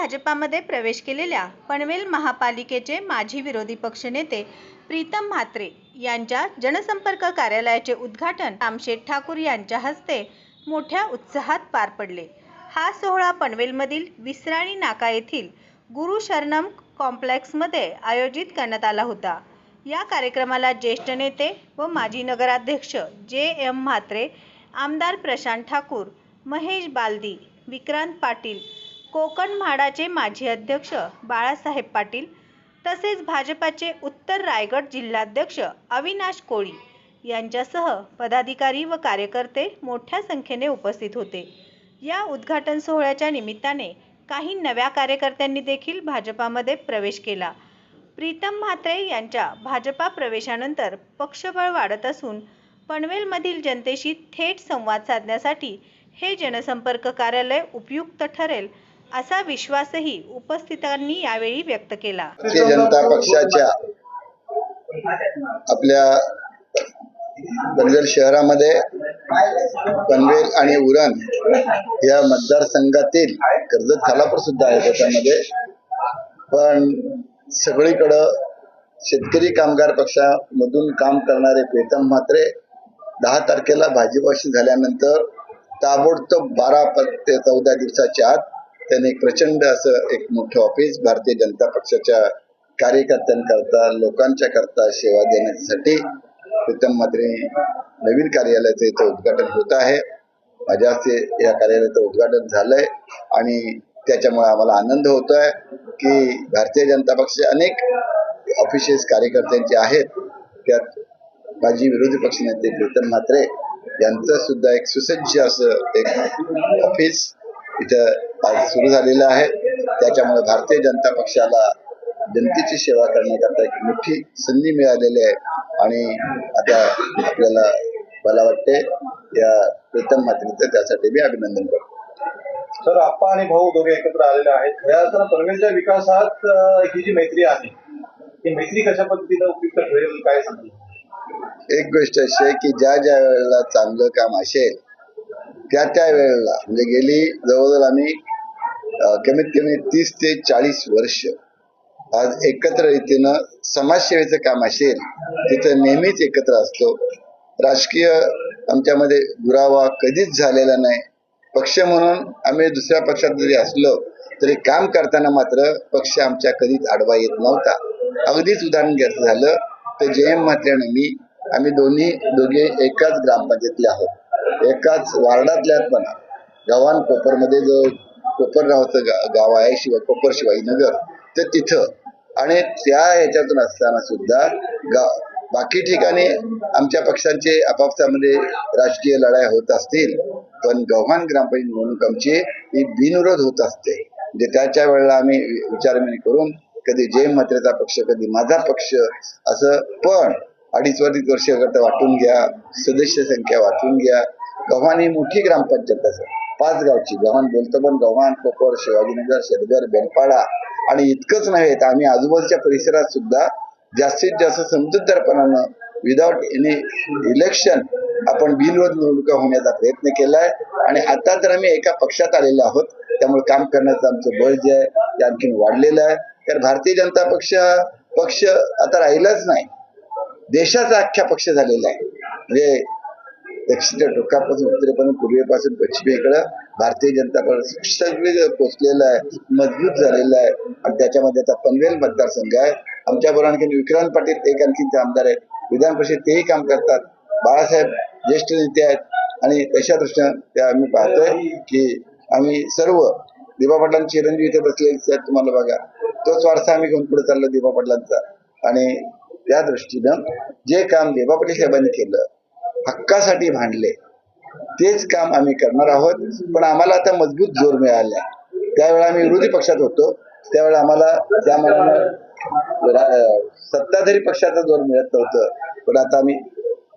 भाजपामध्ये प्रवेश केलेल्या पनवेल महापालिकेचे माजी विरोधी पक्षनेते प्रीतम म्हात्रे यांच्या जनसंपर्क कार्यालयाचे उद्घाटन रामशेठ ठाकूर यांच्या हस्ते मोठ्या उत्साहात पार पडले. हा सोहळा पनवेलमधील विसराणी नाका येथील गुरु शरणम कॉम्प्लेक्समध्ये आयोजित करण्यात आला होता. या कार्यक्रमाला ज्येष्ठ नेते व माजी नगराध्यक्ष जे. एम. म्हात्रे आमदार प्रशांत ठाकूर महेश बालदी विक्रांत पाटील कोकण म्हाडाचे माजी अध्यक्ष बाळासाहेब पाटील तसेच भाजपाचे उत्तर रायगड जिल्हाध्यक्ष अविनाश कोळी यांच्यासह पदाधिकारी व कार्यकर्ते मोठ्या संख्येने उपस्थित होते. या उद्घाटन सोहळ्याच्या निमित्ताने काही नव्या कार्यकर्त्यांनी देखील भाजपामध्ये प्रवेश केला. प्रीतम म्हात्रे यांच्या भाजपा प्रवेशानंतर पक्षबळ वाढत असून पनवेलमधील जनतेशी थेट संवाद साधण्यासाठी हे जनसंपर्क कार्यालय उपयुक्त ठरेल असा विश्वासही उपस्थितांनी यावेळी व्यक्त केला. जनता पक्षाच्या आपल्या पनवेल शहरामध्ये पनवेल आणि उरण या मतदारसंघातील कर्जत खालापूर सुद्धा आहे त्याच्यामध्ये. पण सगळीकडं शेतकरी कामगार पक्षामधून काम करणारे प्रीतम म्हात्रे दहा तारखेला भाजीपाशी झाल्यानंतर ताबडतोब बारा ते चौदा दिवसाच्या आत त्याने एक प्रचंड असं एक मोठं ऑफिस भारतीय जनता पक्षाच्या कार्यकर्त्यांकरता लोकांच्या करता सेवा देण्यासाठी प्रीतम मात्रे नवीन कार्यालयाचं इथं उद्घाटन होत आहे. माझ्या हस्ते या कार्यालयाचं उद्घाटन झालंय आणि त्याच्यामुळे आम्हाला आनंद होतो आहे की भारतीय जनता पक्षाचे अनेक ऑफिसेस कार्यकर्त्यांचे आहेत त्यात माजी विरोधी पक्षनेते प्रीतम म्हात्रे यांचं सुद्धा एक सुसज्ज असं एक ऑफिस इथं आज सुरू झालेलं आहे. त्याच्यामुळे भारतीय जनता पक्षाला जनतेची सेवा करण्याकरता एक मोठी संधी मिळालेली आहे. आणि आता आपल्याला मला वाटते या प्रीतम म्हात्रेचं त्यासाठी मी अभिनंदन करतो. तर आप्पा आणि भाऊ दोघे एकत्र आलेले आहेत. खऱ्या अर्थानं पनवेलच्या विकासात ही जी मैत्री आहे ही मैत्री कशा पद्धतीनं उपयुक्त ठरेल काय सांगेल एक गोष्ट अशी आहे की ज्या ज्या वेळेला चांगलं काम असेल त्या त्या वेळेला म्हणजे गेली जवळजवळ आम्ही कमीत कमी तीस ते चाळीस वर्ष. आज एकत्र रीतीनं समाजसेवेचं काम असेल तिथं नेहमीच एकत्र असतो. राजकीय आमच्यामध्ये दुरावा कधीच झालेला नाही. पक्ष म्हणून आम्ही दुसऱ्या पक्षात जरी असलो तरी काम करताना मात्र पक्ष आमच्या कधीच आडवा येत नव्हता. अगदीच उदाहरण घ्यायचं झालं तर जे एम म्हात्रे मी आम्ही दोन्ही दोघे एकाच ग्रामपंचायतीतले आहोत. एकाच वार्डातल्या म्हणा गव्हाण कोपरमध्ये जो कोपर नावाचं गा- गाव आहे शिवाय कोपर शिवाजीनगर तर तिथं. आणि त्या ह्याच्यातून असताना सुद्धा गा बाकी ठिकाणी आमच्या पक्षांचे आपापसामध्ये राजकीय लढाई होत असतील पण गव्हाण ग्रामपंचायत निवडणूक आमची ही बिनविरोध होत असते. म्हणजे त्याच्या वेळेला आम्ही विचारविणी करून कधी जय मात्रेचा पक्ष कधी माझा पक्ष असं पण अडीच अडीच वर्षाकरता वाटून घ्या सदस्य संख्या वाटून घ्या. गव्हाण ही मोठी ग्रामपंचायत असं पाच गावची. गव्हाण बोलतो पण गव्हाण कोपर शिवाजीनगर शेतघर बेलपाडा आणि इतकंच नव्हे तर आम्ही आजूबाजूच्या परिसरात सुद्धा जास्तीत जास्त समजूतदारपणानं विदाउट एनी इलेक्शन आपण बिनविरोध निवडणुका होण्याचा प्रयत्न केलाय. आणि आता तर आम्ही एका पक्षात आलेलो आहोत. त्यामुळे काम करण्याचं आमचं बळ जे आहे ते आणखीन वाढलेलं आहे. तर भारतीय जनता पक्ष पक्ष आता राहिलाच नाही. देशाचा अख्ख्या पक्ष झालेला आहे. म्हणजे दक्षिणच्या टोकापासून उत्तरेपासून पूर्वेपासून पश्चिमेकडं भारतीय जनता पक्ष सगळे आहे मजबूत झालेलं आहे. आणि त्याच्यामध्ये आता पनवेल मतदारसंघ आहे. आमच्याबरोबर आणखी विक्रांत पाटील एक आणखीनचे आमदार आहेत. विधान परिषद तेही काम करतात. बाळासाहेब ज्येष्ठ नेते आहेत. आणि तशा दृष्टीनं त्या आम्ही पाहतोय की आम्ही सर्व दिबा पाटलांचे चिरंजीव इथे बसलेले आहेत. तुम्हाला बघा तोच वारसा आम्ही घेऊन पुढे चाललो दिबा पाटलांचा. आणि त्या दृष्टीनं जे काम दिबा पाटील केलं हक्कासाठी भांडले तेच काम आम्ही करणार आहोत. पण आम्हाला आता मजबूत जोर मिळाला. त्यावेळेला आम्ही विरोधी पक्षात होतो. त्यावेळेला आम्हाला त्या मनानं रा- सत्ताधारी पक्षाचा जोर मिळत नव्हतं. पण आता आम्ही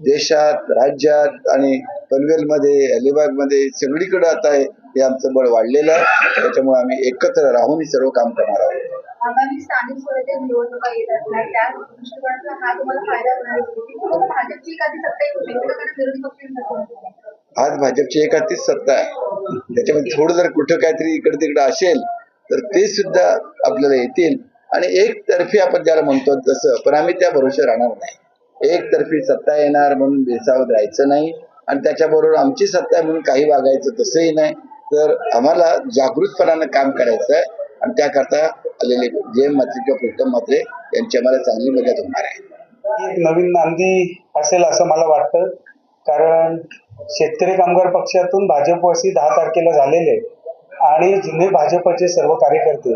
देशात राज्यात आणि पनवेलमध्ये अलिबागमध्ये सगळीकडे आता हे हे आमचं बळ वाढलेलं आहे. त्याच्यामुळे आम्ही एकत्र राहून सर्व काम करणार आहोत. आगामी स्थानिक स्वराज्य निवडणुका येत असणार. त्या दृष्टिकोनाचा हा तुम्हाला फायदा होणार आहे. भाजपची एखादी सत्ता येऊ शकते. कारण विरोधी पक्ष आज भाजपची एकातीच सत्ता आहे. त्याच्यामध्ये थोडं जर कुठं काहीतरी इकडे तिकडे असेल तर ते सुद्धा आपल्याला येतील. आणि एकतर्फी आपण ज्याला म्हणतो तसं पण आम्ही त्या भरोशा राहणार नाही. एकतर्फी सत्ता येणार म्हणून बेसावत राहायचं नाही. आणि त्याच्याबरोबर आमची सत्ता आहे म्हणून काही वागायचं तसंही नाही. तर आम्हाला जागृतपणानं काम करायचं आहे. आणि त्याकरता आलेले जे मात्र किंवा प्रीतम मात्रे यांची आम्हाला चांगली मदत होणार आहे. एक नवीन नांदी असेल असं मला वाटतं. कारण शेतकरी कामगार पक्षातून भाजपवासी दहा तारखेला झालेले आणि जुने भाजपचे सर्व कार्यकर्ते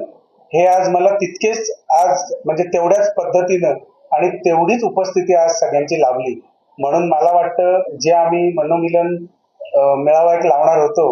हे आज मला तितकेच आज म्हणजे तेवढ्याच पद्धतीनं आणि तेवढीच उपस्थिती आज सगळ्यांची लाभली. म्हणून मला वाटतं जे आम्ही मनोमिलन मेळावा एक लावणार होतो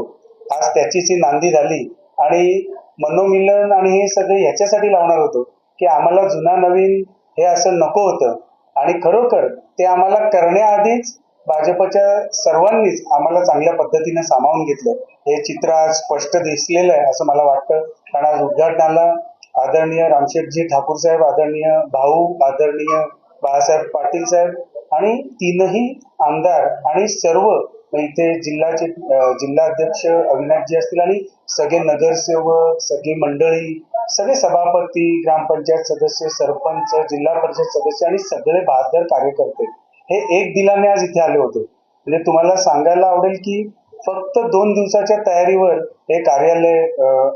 आज त्याची जी नांदी झाली आणि मनोमिलन आणि हे सगळे ह्याच्यासाठी लावणार होतो की आम्हाला जुना नवीन हे असं नको होतं. आणि खरोखर ते आम्हाला करण्याआधीच भाजपच्या सर्वांनीच आम्हाला चांगल्या पद्धतीने सामावून घेतलं. हे चित्र आज स्पष्ट दिसलेलं आहे असं मला वाटतं. कारण आज उद्घाटनाला आदरणीय रामशेठजी ठाकूर साहेब आदरणीय भाऊ आदरणीय बाळासाहेब पाटील साहेब आणि तीनही आमदार आणि सर्व इथे जिल्ह्याचे अं, जिल्हाध्यक्ष अविनाशजी असतील आणि सगळे नगरसेवक सगळी मंडळी सगळे सभापती ग्रामपंचायत सदस्य सरपंच जिल्हा परिषद सदस्य आणि सगळे बहादर कार्यकर्ते हे एक दिलाने आज इथे आले होते. म्हणजे तुम्हाला सांगायला आवडेल की फक्त दोन दिवसाच्या तयारीवर हे कार्यालय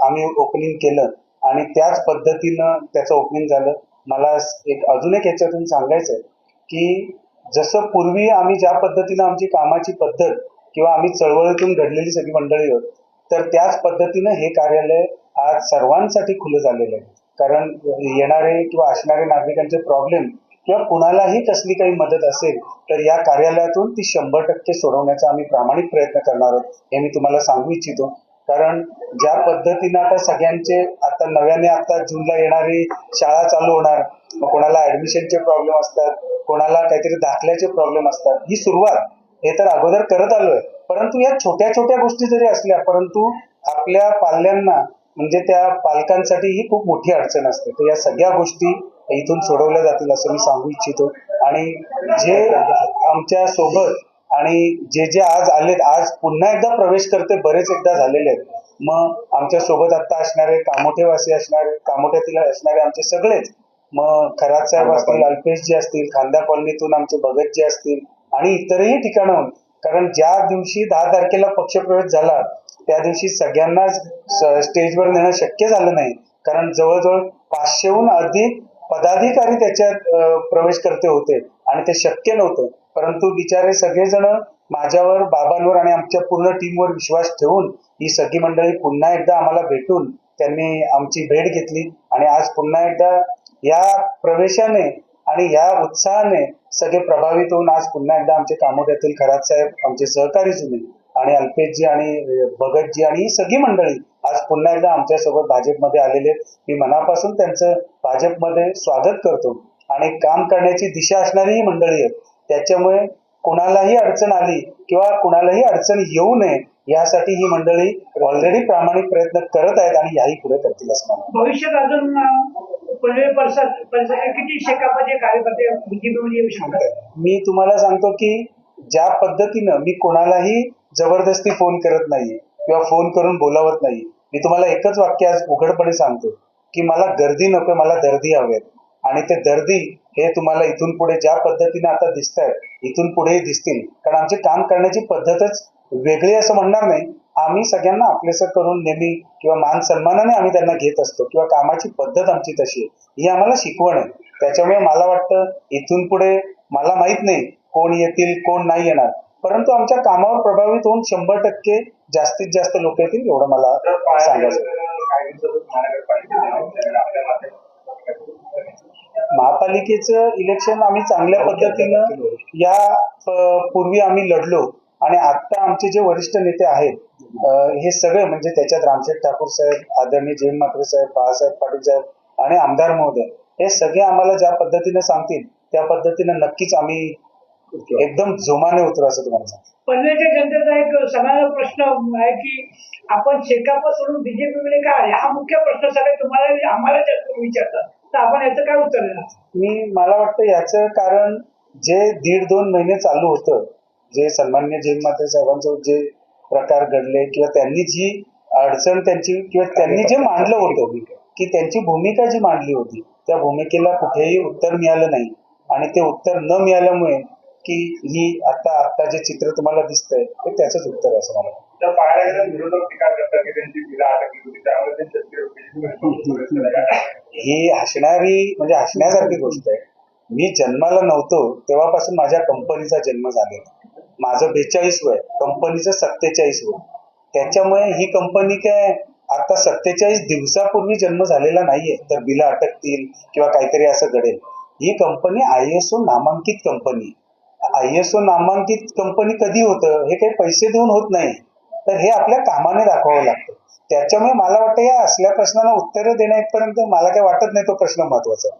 आम्ही ओपनिंग केलं आणि त्याच पद्धतीनं त्याचं ओपनिंग झालं. मला एक अजून एक ह्याच्यातून सांगायचं आहे की जसं पूर्वी आम्ही ज्या पद्धतीनं आमची कामाची पद्धत किंवा आम्ही चळवळीतून घडलेली सगळी मंडळी आहोत तर त्याच पद्धतीनं हे कार्यालय आज सर्वांसाठी खुलं झालेलं आहे. कारण येणारे किंवा असणारे नागरिकांचे प्रॉब्लेम किंवा कुणालाही कसली काही मदत असेल तर या कार्यालयातून ती शंभर टक्के सोडवण्याचा आम्ही प्रामाणिक प्रयत्न करणार आहोत हे मी तुम्हाला सांगू इच्छितो. कारण ज्या पद्धतीनं आता सगळ्यांचे आता नव्याने आता जूनला येणारी शाळा चालू होणार मग कोणाला ऍडमिशनचे प्रॉब्लेम असतात कोणाला काहीतरी दाखल्याचे प्रॉब्लेम असतात ही सुरुवात हे तर अगोदर करत आलोय परंतु या छोट्या छोट्या गोष्टी जरी असल्या परंतु आपल्या पाल्यांना म्हणजे त्या पालकांसाठी ही खूप मोठी अडचण असते. तर या सगळ्या गोष्टी इथून सोडवल्या जातील असं मी सांगू इच्छितो. आणि जे आमच्यासोबत आणि जे जे आज आलेत आज पुन्हा एकदा प्रवेश करते बरेच एकदा झालेले आहेत. मग आमच्यासोबत आता असणारे कामोठेवासी असणारे कामोठ्यातील असणारे आमचे सगळेच. मग खरात साहेब असतील अल्पेशजी असतील खांदा कॉलनीतून आमचे भगतजी असतील आणि इतरही ठिकाणाहून. कारण ज्या दिवशी दहा तारखेला पक्षप्रवेश झाला त्या दिवशी सगळ्यांनाच स- स्टेजवर नेणं शक्य झालं नाही. कारण जवळजवळ पाचशेहून अधिक पदाधिकारी त्याच्यात प्रवेश करते होते. आणि ते शक्य नव्हतं. परंतु बिचारे सगळेजण माझ्यावर बाबांवर आणि आमच्या पूर्ण टीमवर विश्वास ठेवून ही सगळी मंडळी पुन्हा एकदा आम्हाला भेटून त्यांनी आमची भेट घेतली आणि आज पुन्हा एकदा या प्रवेशाने आणि या उत्साहाने सगळे प्रभावित होऊन आज पुन्हा एकदा आमचे कामोड्यातील खरात साहेब आमचे सहकारी जुने आणि अल्पेशजी आणि भगतजी आणि ही सगळी मंडळी आज पुन्हा एकदा आमच्यासोबत भाजपमध्ये आलेले आहेत. मी मनापासून त्यांचं भाजपमध्ये स्वागत करतो आणि काम करण्याची दिशा असणारी ही मंडळी आहेत त्याच्यामुळे कुणालाही अडचण आली किंवा कुणालाही अडचण येऊ नये यासाठी ही मंडळी ऑलरेडी प्रामाणिक प्रयत्न करत आहेत आणि याही पुढे करतील असं. भविष्यात अजून किती कार्यकर्ते मी तुम्हाला सांगतो की ज्या पद्धतीनं मी कोणालाही जबरदस्ती फोन करत नाही किंवा फोन करून बोलावत नाही मी तुम्हाला एकच वाक्य आज उघडपणे सांगतो की मला गर्दी नको मला दर्दी हवेत. आणि ते दर्दी हे तुम्हाला इथून पुढे ज्या पद्धतीने आता दिसत आहेत इथून पुढेही दिसतील. कारण आमची काम करण्याची पद्धतच वेगळी असं म्हणणार नाही. आम्ही सगळ्यांना आपलेसं करून नेहमी किंवा मान सन्मानाने आम्ही त्यांना घेत असतो किंवा कामाची पद्धत आमची तशी आहे. ही आम्हाला शिकवण आहे. त्याच्यामुळे मला वाटतं इथून पुढे मला माहीत नाही कोण येतील कोण नाही येणार. परंतु आमच्या कामावर प्रभावित होऊन शंभर टक्के जास्तीत जास्त लोक येतील एवढं मला सांगायचं. महापालिकेचं इलेक्शन आम्ही चांगल्या पद्धतीनं या पूर्वी आम्ही लढलो आणि आता आमचे जे वरिष्ठ नेते आहेत हे सगळे म्हणजे त्याच्यात रामशेठ ठाकूर साहेब आदरणीय जयंत म्हात्रे साहेब बाळासाहेब पाटील साहेब आणि आमदार महोदय हे सगळे आम्हाला ज्या पद्धतीने सांगतील त्या पद्धतीनं नक्कीच आम्ही एकदम जोमाने उतरू असं तुम्हाला सांगतो. पनवेलच्या जनतेचा एक सगळ्यांना प्रश्न आहे की आपण शेकाप सोडून बीजेपी काय आले? हा मुख्य प्रश्न सगळे तुम्हाला आम्हाला जास्त विचारतात. तर आपण याचं काय उत्तर देणार मी मला वाटतं याचं कारण जे दीड दोन महिने चालू होतं जे सन्मान्य जेल माते साहेबांचं जे प्रकार घडले किंवा त्यांनी जी अडचण त्यांची किंवा त्यांनी जे मांडलं होतं की त्यांची भूमिका जी मांडली होती त्या भूमिकेला कुठेही उत्तर मिळालं नाही आणि ते उत्तर न मिळाल्यामुळे की ही आता आता जे चित्र तुम्हाला दिसतंय ते त्याचंच उत्तर आहे असं मला वाटतं. तर पाहायला गेलं विरोधक टीका करतात की त्यांची बिला अटकली होती. त्यामुळे ते शेतकरी ही हसणारी म्हणजे हसण्यासारखी गोष्ट आहे. मी जन्माला नव्हतो तेव्हापासून माझ्या कंपनीचा जन्म झालेला. माझं बेचाळीस वय कंपनीचं सत्तेचाळीस वय. त्याच्यामुळे ही कंपनी काय आता सत्तेचाळीस दिवसापूर्वी जन्म झालेला नाहीये. तर बिलं अटकतील किंवा काहीतरी असं घडेल. ही कंपनी आय एस ओ नामांकित कंपनी. आय एस ओ नामांकित कंपनी कधी होतं हे काही पैसे देऊन होत नाही. तर हे आपल्या कामाने दाखवावं लागतं. त्याच्यामुळे मला वाटतं या असल्या प्रश्नाला उत्तरं देण्यापर्यंत मला काही वाटत नाही तो प्रश्न महत्त्वाचा